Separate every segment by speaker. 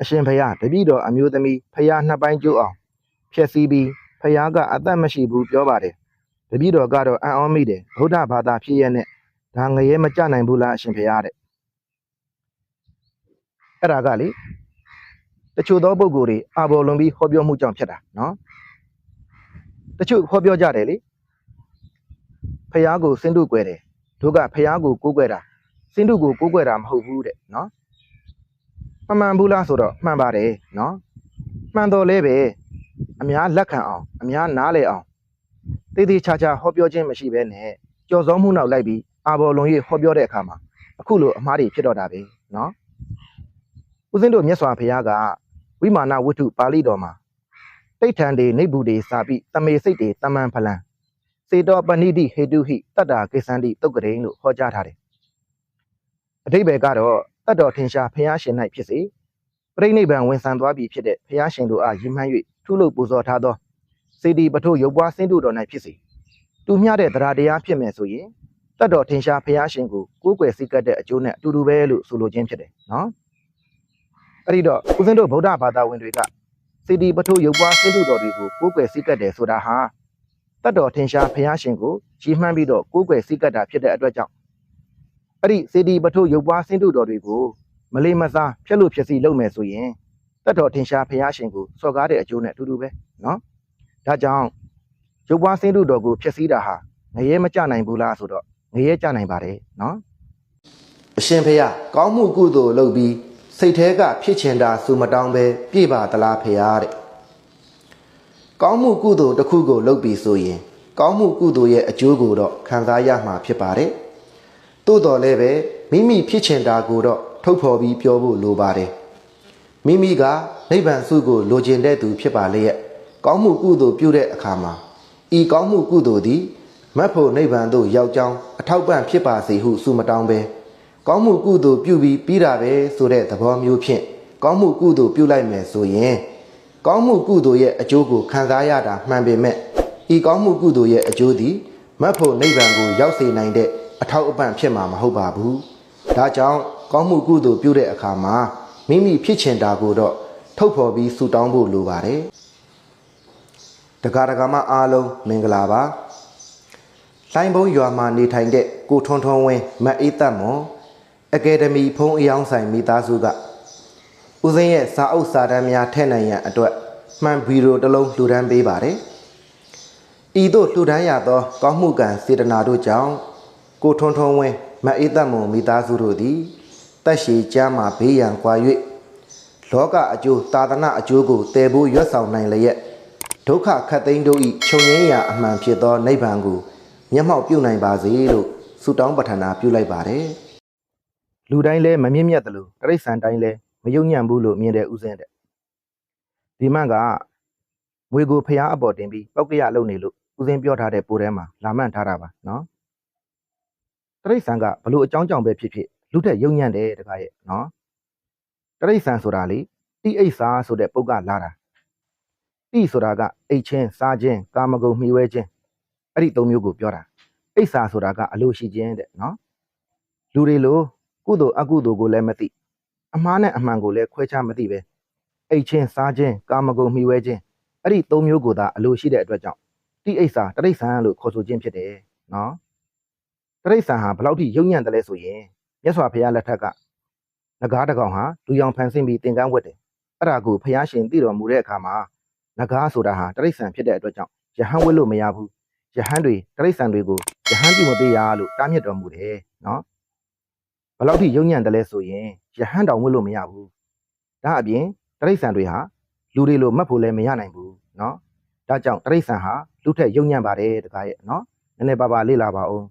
Speaker 1: အရှင်ဖယားတပည့်တော်အမျိုးသမီးဖယားနှစ်ပိုင်းကျိုးအောင်ဖြည့်ဆည်းပြီးဖယားကအသက်မရှိဘူးပြောပါတယ်တပည့်တော်ကတော့အံ့ဩမိတယ်ဗုဒ္ဓဘာသာဖြစ်ရဲ့နဲ့ဒါငရဲမကြနိုင်ဘူးလားအရှင်ဖယားတဲ့အဲ့ဒါကလေတချို့သောပုဂ္ဂိုလ်တွေအာဘော်လွန်ပြီးဟောပြောမှုကြောင့်ဖြစ်တာနော်တချို့ဟောပြောကြတယ်လေဖယားကိုစင်တုကွယ်တယ်တို့ကဖယားကိုကိုးကွယ်တာစင်တုကိုကိုးကွယ်တာမဟုတ်ဘူးတဲ့နော် မမှန်ဘူးလားဆိုတော့မှန်ပါတယ်နော်မှန်တော်လဲပဲအများလက်ခံအောင်အများနားလည်အောင်တေးသေးချာချာဟောပြောခြင်းမရှိဘဲနဲ့ကြော်စောမှုနောက်လိုက်ပြီးအာဘော်လွန်၍ဟောပြောတဲ့အခါမှာအခုလိုအမှားတွေဖြစ်တော့တာပဲနော်ဦးဇင်းတို့မြတ်စွာဘုရားကဝိမာနဝတ္ထုပါဠိတော်မှာတိဋ္ဌံတွေနေဘူးတွေစာပြီးတမေစိတ်တွေတမန်ဖလံစေတောပဏိတိဟေတုဟိတတ္တာကိစ္ဆန္တိတုတ်ကရိန်လို့ဟောကြားထားတယ်အတိဘယ်ကတော့တတ်တော်ထင်ရှားဘုရားရှင်၌ဖြစ်စေပြိဋိဘံဝင်ဆံသွားပြီဖြစ်တဲ့ဘုရားရှင်တို့အားရည်မှန်း၍ထုလို့ပူဇော်ထားသောစေတီပထိုးရုပ်ပွားစင်းတို့တော်၌ဖြစ်စေတူမျှတဲ့တရားတရားဖြစ်မယ်ဆိုရင်တတ်တော်ထင်ရှားဘုရားရှင်ကိုကိုးကွယ်စိတ်ကပ်တဲ့အကျိုးနဲ့အတူတူပဲလို့ဆိုလိုခြင်းဖြစ်တယ်နော်အဲ့ဒီတော့ဦးဇင်းတို့ဗုဒ္ဓဘာသာဝင်တွေကစေတီပထိုးရုပ်ပွားစင်းတို့တော်တွေကိုကိုးကွယ်စိတ်ကပ်တယ်ဆိုတာဟာတတ်တော်ထင်ရှားဘုရားရှင်ကိုရည်မှန်းပြီးတော့ကိုးကွယ်စိတ်ကပ်တာဖြစ်တဲ့အတွက်ကြောင့် အဲ့ဒီစေတီပထုရုပ်ပွားဆင်းတုတော်တွေကိုမလေးမစားဖြက်လို့ဖြက်စီလုပ်မယ်ဆိုရင်တတ်တော်ထင်ရှားဖရာရှင်ကိုစော်ကားတဲ့အကျိုးနဲ့အတူတူပဲနော်ဒါကြောင့်ရုပ်ပွားဆင်းတုတော်ကိုဖြက်စီးတာဟာငရဲမကြနိုင်ဘူးလားဆိုတော့ငရဲကြနိုင်ပါတယ်နော်အရှင်ဖရာကောင်းမှုကုသိုလ်လုပ်ပြီးစိတ်แท้ကဖြစ်ချင်တာစူမတောင်းပဲပြည့်ပါသလားဖရာတဲ့ကောင်းမှုကုသိုလ်တစ်ခုကိုလုပ်ပြီးဆိုရင် ကောင်းမှုကုသိုလ်ရဲ့အကျိုးကိုတော့ခံစားရမှာဖြစ်ပါတယ် သို့တော်လည်းပဲမိမိဖြစ်ချင်တာကိုတော့ထုတ်ဖော်ပြီးပြောဖို့လိုပါတယ်မိမိကနိဗ္ဗာန်စုကိုလိုချင်တဲ့သူဖြစ်ပါလေရဲ့ကောင်းမှုကုသိုလ်ပြုတဲ့အခါမှာဤကောင်းမှုကုသိုလ်သည်မတ်ဖို့နိဗ္ဗာန်သို့ရောက်ကြောင်းအထောက်ပံ့ဖြစ်ပါစေဟုဆုမတောင်းပဲကောင်းမှုကုသိုလ်ပြုပြီးပြီးတာပဲဆိုတဲ့သဘောမျိုးဖြင့်ကောင်းမှုကုသိုလ်ပြုလိုက်မယ်ဆိုရင်ကောင်းမှုကုသိုလ်ရဲ့အကျိုးကိုခံစားရတာမှန်ပေမဲ့ဤကောင်းမှုကုသိုလ်ရဲ့အကျိုးသည်မတ်ဖို့နိဗ္ဗာန်ကိုရောက်စေနိုင်တဲ့ အထောက်အပံ့ဖြစ်မှာမဟုတ်ပါဘူး။ဒါကြောင့်ကောင်းမှုကုသိုလ်ပြုတဲ့အခါမှာမိမိဖြစ်ချင်တာကိုတော့ထုတ်ဖော်ပြီးဆုတောင်းဖို့လိုပါတယ်။တက္ကရာကမအားလုံးမင်္ဂလာပါ။လိုင်းဘုံရွာမှာနေထိုင်တဲ့ကိုထွန်းထွန်းဝင်းမတ်အေးသက်မွန်အကယ်ဒမီဖုံးအယောင်းဆိုင်မိသားစုကဦးစင်းရဲ့စာအုပ်စာတမ်းများထည့်နိုင်ရန်အတွက်မှန်ဗီဒီယိုတစ်လုံးလှူဒန်းပေးပါတယ်။ဤသို့လှူဒန်းရသော ကောင်းမှုကံစေတနာတို့ကြောင့် ကိုထွန်းထွန်းဝင်းမအေးသက်မွန်မိသားစုတို့သည်တက်ရှိကျမ်းမှာဘေးရန်ကွာ၍လောကအကျိုးသာသနာအကျိုးကိုတည်ဖို့ရွတ်ဆောင်နိုင်လျက်ဒုက္ခခတ်သိမ်းတို့၏ခြုံငင်းရာအမှန်ဖြစ်သောနိဗ္ဗာန်ကိုမျက်မှောက်ပြုနိုင်ပါစေလို့ဆုတောင်းပတ္ထနာပြုလိုက်ပါတယ်လူတိုင်းလည်းမမြင့်မြတ်တယ်လို့တရိษံတိုင်းလည်းမယုံညံ့ဘူးလို့မြင်တဲ့ဥစဉ်တဲ့ဒီမှန်ကငွေကိုဖျားအပေါ်တင်ပြီးပောက်ကရလုံနေလို့ဥစဉ်ပြောထားတဲ့ပိုးထဲမှာလာမှန်ထားတာပါနော် တရိတ်ဆန်ကဘလို့အကြောင်းကြောင့်ပဲဖြစ်ဖြစ်လူထက်ယုံညံ့တယ်တခါရဲ့နော်တရိတ်ဆန်ဆိုတာလေတိအိတ်စာဆိုတဲ့ပုတ်ကလာတာတိဆိုတာကအိတ်ချင်းစားချင်းကာမဂုဏ်မှီဝဲချင်းအဲ့ဒီသုံးမျိုးကိုပြောတာအိတ်စာဆိုတာကအလိုရှိခြင်းတဲ့နော်လူတွေလိုကုသိုလ်အကုသိုလ်ကိုလည်းမသိအမှားနဲ့အမှန်ကိုလည်းခွဲခြားမသိပဲအိတ်ချင်းစားချင်းကာမဂုဏ်မှီဝဲချင်းအဲ့ဒီသုံးမျိုးကိုသာအလိုရှိတဲ့အတွက်ကြောင့်တိအိတ်စာတရိတ်ဆန်လို့ခေါ်ဆိုခြင်းဖြစ်တယ်နော် တရိတ်ဆန်ဟာဘလောက်ထိယုံညံ့တယ်လဲဆိုရင်မြတ်စွာဘုရားလက်ထက်ကငကားတကောင်ဟာလူရောင်ဖန်ဆင်းပြီးသင်္ကန်းဝတ်တယ်အဲ့ဒါကိုဘုရားရှင်သိတော်မူတဲ့အခါမှာငကားဆိုတာဟာတရိတ်ဆန်ဖြစ်တဲ့အတွက်ကြောင့်ယဟန်ဝတ်လို့မရဘူးယဟန်တွေတရိတ်ဆန်တွေကိုယဟန်ပြုမပေးရလို့တားမြစ်တော်မူတယ်နော်ဘလောက်ထိယုံညံ့တယ်လဲဆိုရင်ယဟန်တောင်ဝတ်လို့မရဘူးဒါအပြင်တရိတ်ဆန်တွေဟာလူတွေလိုမှတ်ဖို့လည်းမရနိုင်ဘူးနော်ဒါကြောင့်တရိတ်ဆန်ဟာလူထက်ယုံညံ့ပါတယ်တကားရဲ့နော်နည်းနည်းပါးပါးလေ့လာပါဦး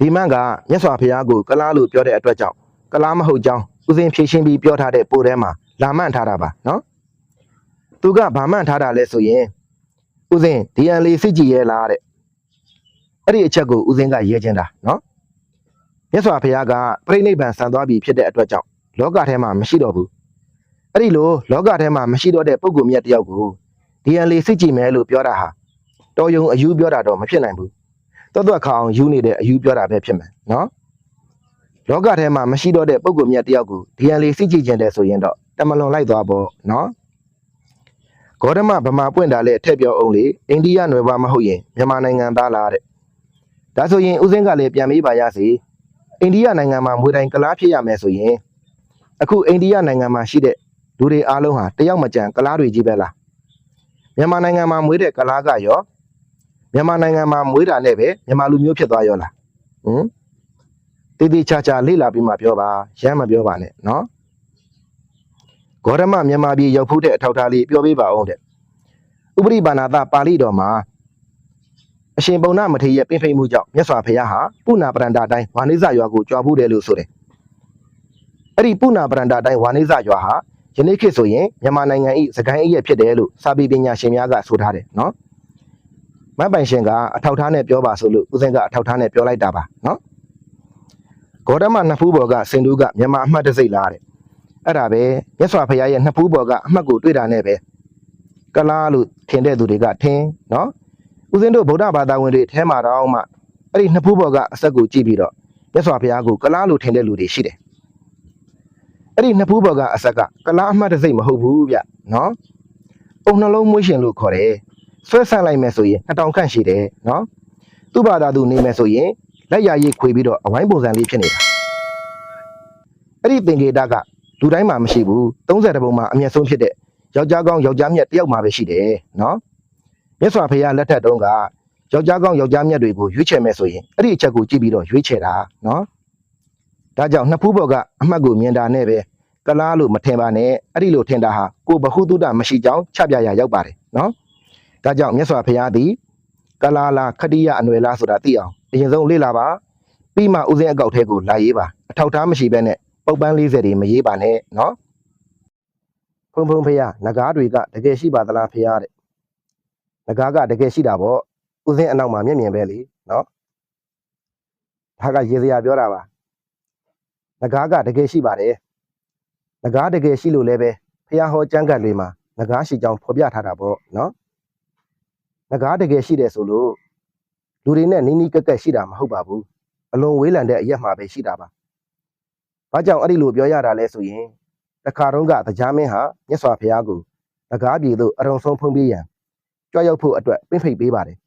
Speaker 1: ဒီမန်ကမြတ်စွာဘုရားကိုကလားလို့ပြောတဲ့အတွက်ကြောင့်ကလားမဟုတ်ကြောင်းဥစဉ်ဖြည့်ရှင်းပြီးပြောထားတဲ့ပိုထဲမှာလာမှန်ထားတာပါနော်သူကဗာမှန်ထားတာလဲဆိုရင်ဥစဉ်ဒီအန်လေးစစ်ကြည့်ရဲလားတဲ့အဲ့ဒီအချက်ကိုဥစဉ်ကရေးချင်းတာနော်မြတ်စွာဘုရားကပြိဋိဘံဆံသွားပြီဖြစ်တဲ့အတွက်ကြောင့်လောကထဲမှာမရှိတော့ဘူးအဲ့ဒီလိုလောကထဲမှာမရှိတော့တဲ့ပုဂ္ဂိုလ်မြတ်တစ်ယောက်ကိုဒီအန်လေးစစ်ကြည့်မယ်လို့ပြောတာဟာတော်ယုံအယူပြောတာတော့မဖြစ်နိုင်ဘူး တော်တော်ခါအောင်ယူနေတဲ့အယူပြောတာပဲဖြစ်မယ်နော်လောကထဲမှာမရှိတော့တဲ့ပုံကူမြတ်တယောက်ကိုဒီရန်လေးစိတ်ကြည့်ခြင်းတဲ့ဆိုရင်တော့တတမလွန်လိုက်သွားပေါ့နော်ဂေါတမဗမာပွင့်တာလဲထည့်ပြောအောင်လေအိန္ဒိယနွယ်ဘမဟုတ်ရင်မြန်မာနိုင်ငံသားလားတဲ့ဒါဆိုရင်ဦးစင်းကလည်းပြန်မေးပါရစေအိန္ဒိယနိုင်ငံမှာမွေတိုင်းကလားဖြစ်ရမယ်ဆိုရင်အခုအိန္ဒိယနိုင်ငံမှာရှိတဲ့လူတွေအားလုံးဟာတယောက်မကြံကလားတွေကြီးပဲလားမြန်မာနိုင်ငံမှာမွေးတဲ့ကလားကရော မြန်မာနိုင်ငံမှာမွေးတာနဲ့ပဲမြန်မာလူမျိုးဖြစ်သွားရောလားဟမ်တည်တည်ချာချာလေ့လာပြီးမှပြောပါရမ်းမပြောပါနဲ့နော်ဂေါရမမြန်မာပြည်ရောက်ဖူးတဲ့အထောက်အထားလေးပြောပေးပါအောင်တဲ့ဥပရိပါဏာသပါဠိတော်မှာအရှင်ပုံနာမထေရရဲ့ပင်ဖိတ်မှုကြောင့်မြတ်စွာဘုရားဟာပုဏ္ဏပရန္တာတိုင်းဝါနိဇရွာကိုကြွားဖူးတယ်လို့ဆိုတယ်အဲ့ဒီပုဏ္ဏပရန္တာတိုင်းဝါနိဇရွာဟာယနေ့ခေတ်ဆိုရင်မြန်မာနိုင်ငံဤစကိုင်းအရက်ဖြစ်တယ်လို့စာပေပညာရှင်များကဆိုထားတယ်နော် မတ်ပိုင်ရှင်ကအထောက်အထားနဲ့ပြောပါဆိုလို့ဦးစင်းကအထောက်အထားနဲ့ပြောလိုက်တာပါနော်ဂေါရမနှစ်ဖူးဘော်ကစင်တူးကမြန်မာအမှတ်တစိတ်လားတဲ့အဲ့ဒါပဲမြတ်စွာဘုရားရဲ့နှစ်ဖူးပေါ်ကအမှတ်ကိုတွေ့တာနဲ့ပဲကလားလို့ထင်တဲ့သူတွေကထင်နော်ဦးဇင်းတို့ဗုဒ္ဓဘာသာဝင်တွေအဲထဲမှာတော့မှအဲ့ဒီနှစ်ဖူးပေါ်ကအဆက်ကိုကြည့်ပြီးတော့မြတ်စွာဘုရားကိုကလားလို့ထင်တဲ့လူတွေရှိတယ်အဲ့ဒီနှစ်ဖူးပေါ်ကအဆက်ကကလားအမှတ်တစ်စိတ်မဟုတ်ဘူးဗျနော်အုံနှလုံးမွေးရှင်လို့ခေါ်တယ် ဆွဲဆန့်လိုက်မယ်ဆိုရင်2000ခန့်ရှိတယ်နော်သူ့ဘာသာသူနေမယ်ဆိုရင်လက်ရည်ခွေပြီးတော့အဝိုင်းပုံစံလေးဖြစ်နေတာအဲ့ဒီသင်္ကေတကလူတိုင်းမှာမရှိဘူး30ပုံမှာအမျက်ဆုံးဖြစ်တဲ့ယောက်ျားကောင်းယောက်ျားမြတ်တယောက်မှာပဲရှိတယ်နော်မြတ်စွာဘုရားလက်ထက်တုန်းကယောက်ျားကောင်းယောက်ျားမြတ်တွေကိုရွေးချယ်မယ်ဆိုရင်အဲ့ဒီအချက်ကိုကြည့်ပြီးတော့ရွေးချယ်တာနော်ဒါကြောင့်နှစ်ဖူးဘော်ကအမှတ်ကိုမြင်တာနဲ့ပဲကလားလို့မထင်ပါနဲ့အဲ့ဒီလိုထင်တာဟာကိုဘဟုတုတမရှိကြောင်းချပြရာရောက်ပါတယ်နော် ဒါကြောင့်မြတ်စွာဘုရားသည်ကလားလားခတိယအနွယ်လားဆိုတာသိအောင်အရင်ဆုံးလေ့လာပါပြီးမှဥစဉ်အကောက်ထဲကိုလာရေးပါအထောက်ထားမရှိဘဲနဲ့ပုတ်ပန်း40တွေမရေးပါနဲ့နော်ဖုံဖုံဖះငကားတွေကတကယ်ရှိပါသလားဖះတဲ့ငကားကတကယ်ရှိတာပေါ့ဥစဉ်အနောက်မှာမျက်မြင်ပဲလေနော်ဒါကရေစရာပြောတာပါငကားကတကယ်ရှိပါတယ်ငကားတကယ်ရှိလို့လည်းပဲဖះဟောကျမ်းဂတ်လေးမှာငကားရှိကြောင်းဖော်ပြထားတာပေါ့နော် ငကားတကယ်ရှိတယ်ဆိုလို့လူတွေနဲ့နီးနီးကက်ကက်ရှိတာမဟုတ်ပါဘူးအလွန်ဝေးလံတဲ့အရက်မှာပဲရှိတာပါ။ဘာကြောင့်အဲ့ဒီလိုပြောရတာလဲဆိုရင်တခါတုန်းကတရားမင်းဟာမြတ်စွာဘုရားကိုတကားပြည်သို့အရုံဆုံးဖုံးပေးရန်ကြွရောက်ဖို့အတွက်ပင့်ဖိတ်ပေးပါတယ်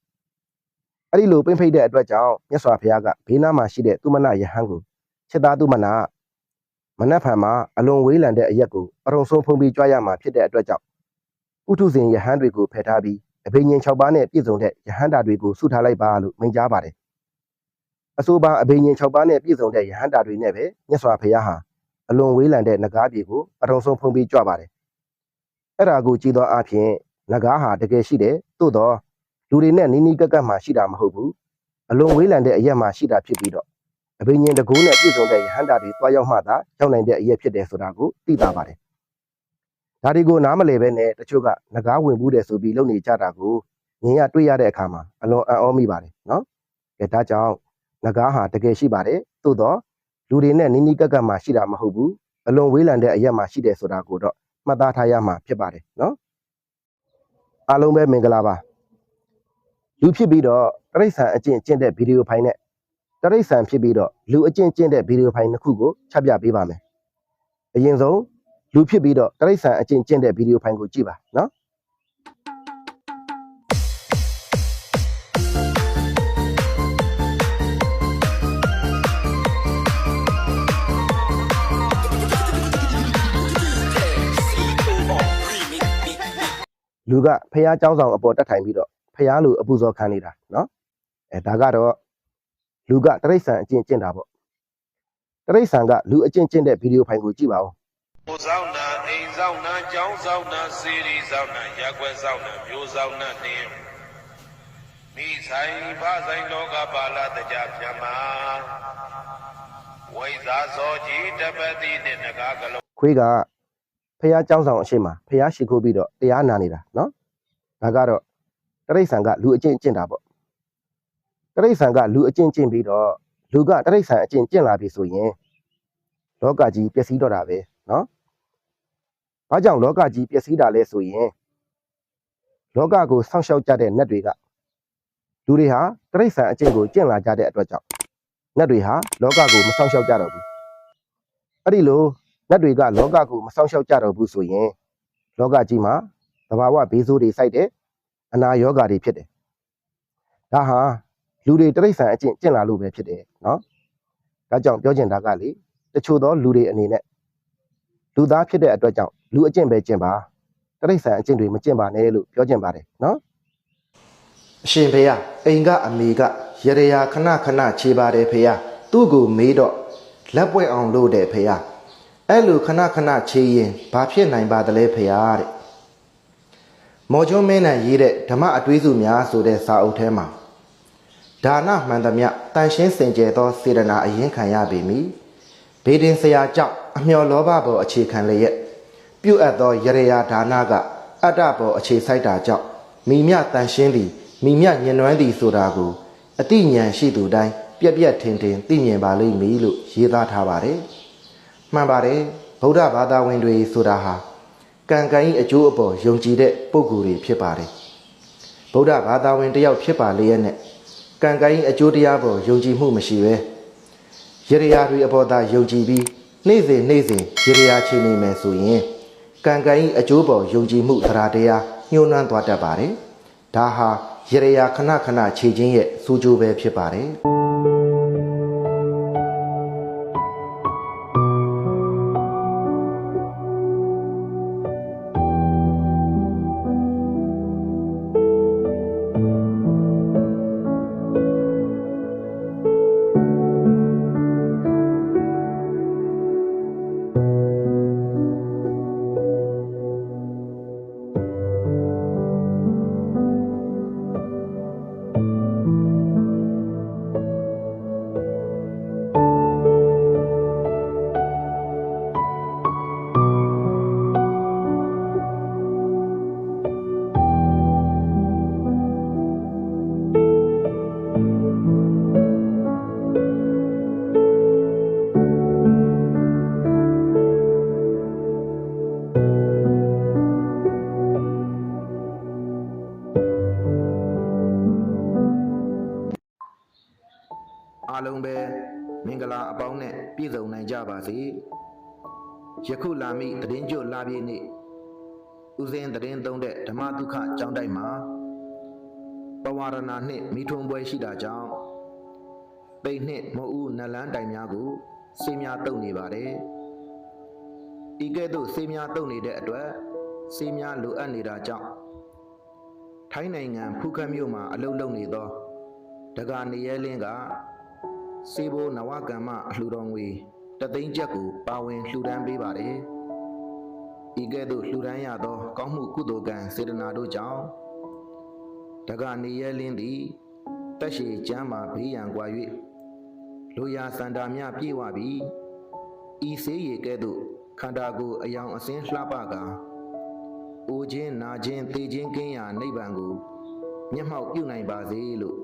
Speaker 1: ။အဲ့ဒီလိုပင့်ဖိတ်တဲ့အတွက်ကြောင့်မြတ်စွာဘုရားကဘေးနားမှာရှိတဲ့သူမနာယဟန်ကိုချက်သားသူမနာမနက်ဖြန်မှာအလွန်ဝေးလံတဲ့အရက်ကိုအရုံဆုံးဖုံးပြီးကြွရမှာဖြစ်တဲ့အတွက်ကြောင့်ဥထုဇဉ်ယဟန်တွေကိုဖယ်ထားပြီး အဘိညာဉ်6ပါးနဲ့ပြည့်စုံတဲ့ယဟန်တာတွေကိုဆုထားလိုက်ပါလို့မိန့်ကြားပါတယ်။အဆိုပါအဘိညာဉ်6ပါးနဲ့ပြည့်စုံတဲ့ယဟန်တာတွေနဲ့ပဲမြတ်စွာဘုရားဟာအလွန်ဝေးလံတဲ့နဂါးပြည်ကိုအထုံဆုံးဖုံးပြီးကြွပါတယ်။အဲ့ဒါကိုကြည့်သောအဖြစ်နဂါးဟာတကယ်ရှိတယ်သို့တော့လူတွေနဲ့နီးနီးကပ်ကပ်မှရှိတာမဟုတ်ဘူး။အလွန်ဝေးလံတဲ့အရက်မှရှိတာဖြစ်ပြီးတော့အဘိညာဉ်တကူနဲ့ပြည့်စုံတဲ့ယဟန္တာတွေတွားရောက်မှသာရောက်နိုင်တဲ့အရက်ဖြစ်တယ်ဆိုတာကိုသိတာပါတယ်။ ဒါတွေကိုနားမလည်ပဲနဲ့တချို့ကနဂါးဝင်ဘူးတယ်ဆိုပြီးလုပ်နေကြတာကိုမြင်ရတွေ့ရတဲ့အခါမှာအလွန်အံ့ဩမိပါတယ်နော်။အဲဒါကြောင့်နဂါးဟာတကယ်ရှိပါတယ်သို့တော့လူတွေနဲ့နီးနီးကပ်ကပ်မှရှိတာမဟုတ်ဘူးအလွန်ဝေးလံတဲ့အရက်မှရှိတယ်ဆိုတာကိုတော့မှတ်သားထားရမှာဖြစ်ပါတယ်နော်အားလုံးပဲမင်္ဂလာပါလူဖြစ်ပြီးတော့တရိษံအကျင့်ကျင့်တဲ့ဗီဒီယိုဖိုင်နဲ့တရိษံဖြစ်ပြီးတော့လူအကျင့်ကျင့်တဲ့ဗီဒီယိုဖိုင်နှစ်ခုကိုချပြပေးပါမယ်အရင်ဆုံး လူဖြစ်ပြီးတော့တရိษံအကျင့်ကျင့်တဲ့ဗီဒီယိုဖိုင်ကိုကြည့်ပါနော် လူကဖះเจ้าဆောင်အပေါ်တက်ထိုင်ပြီးတော့ဖះလူအပူဇော်ခံနေတာနော်အဲဒါကတော့လူကတရိษံအကျင့်ကျင့်တာပေါ့တရိษံကလူအကျင့်ကျင့်တဲ့ဗီဒီယိုဖိုင်ကိုကြည့်ပါဦး
Speaker 2: ကိုဆောင်နာအိမ်ဆောင်နာကျောင်းဆောင်နာစေရီဆောင်နာရက်ွယ်ဆောင်နာမျိုးဆောင်နာနှင်းမိဆိုင်ဖဆိုင်လောကပါဠတကြပြမဝိဇာဇောကြီးတပတိနှင့်နဂါကလုံး
Speaker 1: ခွေးကဖះเจ้าဆောင်အရှိမဖះရှိခိုးပြီးတော့တရားနာနေတာနော်ဒါကတော့တရိษံကလူအကျင့်ကျင့်တာပေါ့တရိษံကလူအကျင့်ကျင့်ပြီးတော့လူကတရိษံအကျင့်ကျင့်လာပြီဆိုရင်လောကကြီးပျက်စီးတော့တာပဲနော် ဘာကြောင့်လောကကြီးပျက်စီးတာလဲဆိုရင်လောကကိုစောင့်ရှောက်ကြတဲ့နတ်တွေကလူတွေဟာတရိษံအကျင့်ကိုကျင့်လာကြတဲ့အတွက်ကြောင့်နတ်တွေဟာလောကကိုမစောင့်ရှောက်ကြတော့ဘူးအဲ့ဒီလိုနတ်တွေကလောကကိုမဆောင်ရှောက်ကြတော့ဘူးဆိုရင်လောကကြီးမှာသဘာဝဘေးဆိုးတွေစိုက်တယ်အနာရောဂါတွေဖြစ်တယ်ဒါဟာလူတွေတိရစ္ဆာန်အကျင့်ကျင့်လာလို့ပဲဖြစ်တယ်နော်ဒါကြောင့်ပြောချင်တာကလေတချို့သောလူတွေအနေနဲ့လူသားဖြစ်တဲ့အတွက်ကြောင့် လူအကျင့်ပဲကျင့်ပါတိရစ္ဆာန်အကျင့်တွေမကျင့်ပါနဲ့လို့ပြောချင်ပါတယ်နော်အရှင်ဖေယအိမ်ကအမေကရရရာခဏခဏခြေပါတယ်ဖေယသူ့ကိုမေးတော့လက်ပွင့်အောင်လို့တဲ့ဖေယအဲ့လိုခဏခဏခြေရင်ဘာဖြစ်နိုင်ပါသလဲဖေယတဲ့မော်ကျွန်းမင်းနဲ့ရေးတဲ့ဓမ္မအတွေးစုများဆိုတဲ့စာအုပ်ထဲမှာဒါနမှန်သမျှတန်ရှင်းစင်ကြယ်သောစေတနာအရင်ခံရပေမည်ဘေဒင်ဆရာကြောင့်အမျော်လောဘပေါ်အခြေခံလျက် ပြုအပ်သောရရရာဒါနကအတ္တပေါ်အခြေစိုက်တာကြောင့်မိမြတန်ရှင်းသည်မိမြညင်နွမ်းသည်ဆိုတာကိုအတိညာဏ်ရှိသူတိုင်းပြက်ပြက်ထင်ထင်သိမြင်ပါလိမ့်မည်လို့ရေးသားထားပါတယ်။မှန်ပါတယ်ဗုဒ္ဓဘာသာဝင်တွေဆိုတာဟာကံကံဤအကျိုးအပေါ်ယုံကြည်တဲ့ပုဂ္ဂိုလ်တွေဖြစ်ပါတယ်။ဗုဒ္ဓဘာသာဝင်တစ်ယောက်ဖြစ်ပါလျက်နဲ့ကံကံဤအကျိုးတရားပေါ်ယုံကြည်မှုမရှိပဲရရရာတွေအပေါ်သာယုံကြည်ပြီးနေ့စဉ်နေ့စဉ်ရရရာချိန်နေမယ်ဆိုရင် ကံကံဤအကျိုးပေါ်ယုံကြည်မှုသရာတရားညှိုးနှွမ်းသွားတတ်ပါတယ်။ဒါဟာရရရာခဏခဏခြေချင်းရဲ့စူးကြိုးပဲဖြစ်ပါတယ်။ အားလုံးပဲမင်္ဂလာအပေါင်းနဲ့ပြည့်စုံနိုင်ကြပါစေယခုလာမိတည်င်းကျွတ်လာပြည့်နေ့ဥစဉ်တည်င်းသုံးတဲ့ဓမ္မဒုက္ခကျောင်းတိုက်မှာပဝရဏနှင့်မိထုံပွဲရှိတာကြောင့်ပိတ်နှင့်မုတ်ဦးနတ်လန်းတိုင်များကိုစေးများတုံနေပါတယ်ဤကဲ့သို့စေးများတုံနေတဲ့အတွက်စေးများလိုအပ်နေတာကြောင့်ထိုင်းနိုင်ငံဖူးခက်မြို့မှာအလုပ်လုပ်နေသောဒဂာနေရဲလင်းက စေဘိုနဝကမ္မအလှူတော်ငွေတသိန်းကျပ်ကိုပါဝင်လှူဒန်းပေးပါတယ်။ဤကဲ့သို့လှူဒန်းရသော ကောင်းမှုကုသိုလ်ကံစေတနာတို့ကြောင့်တကနေရဲလင်းသည်တက်ရှိကျမ်းမာဘေးရန်ကွာ၍လူရာစန္ဒာမြပြေဝပြီးဤစေးရည်ကဲ့သို့ခန္ဓာကိုယ်အယောင်အစင်းလှပကာအိုခြင်းနာခြင်းသိခြင်းကင်းရာနိဗ္ဗာန်ကိုမျက်မှောက်ပြုနိုင်ပါစေလို့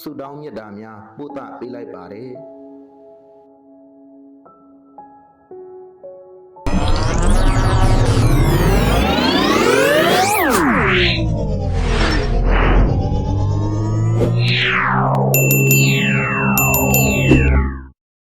Speaker 1: ဆုတောင်းမြတ်တာများပို့သပေးလိုက်ပါတယ်။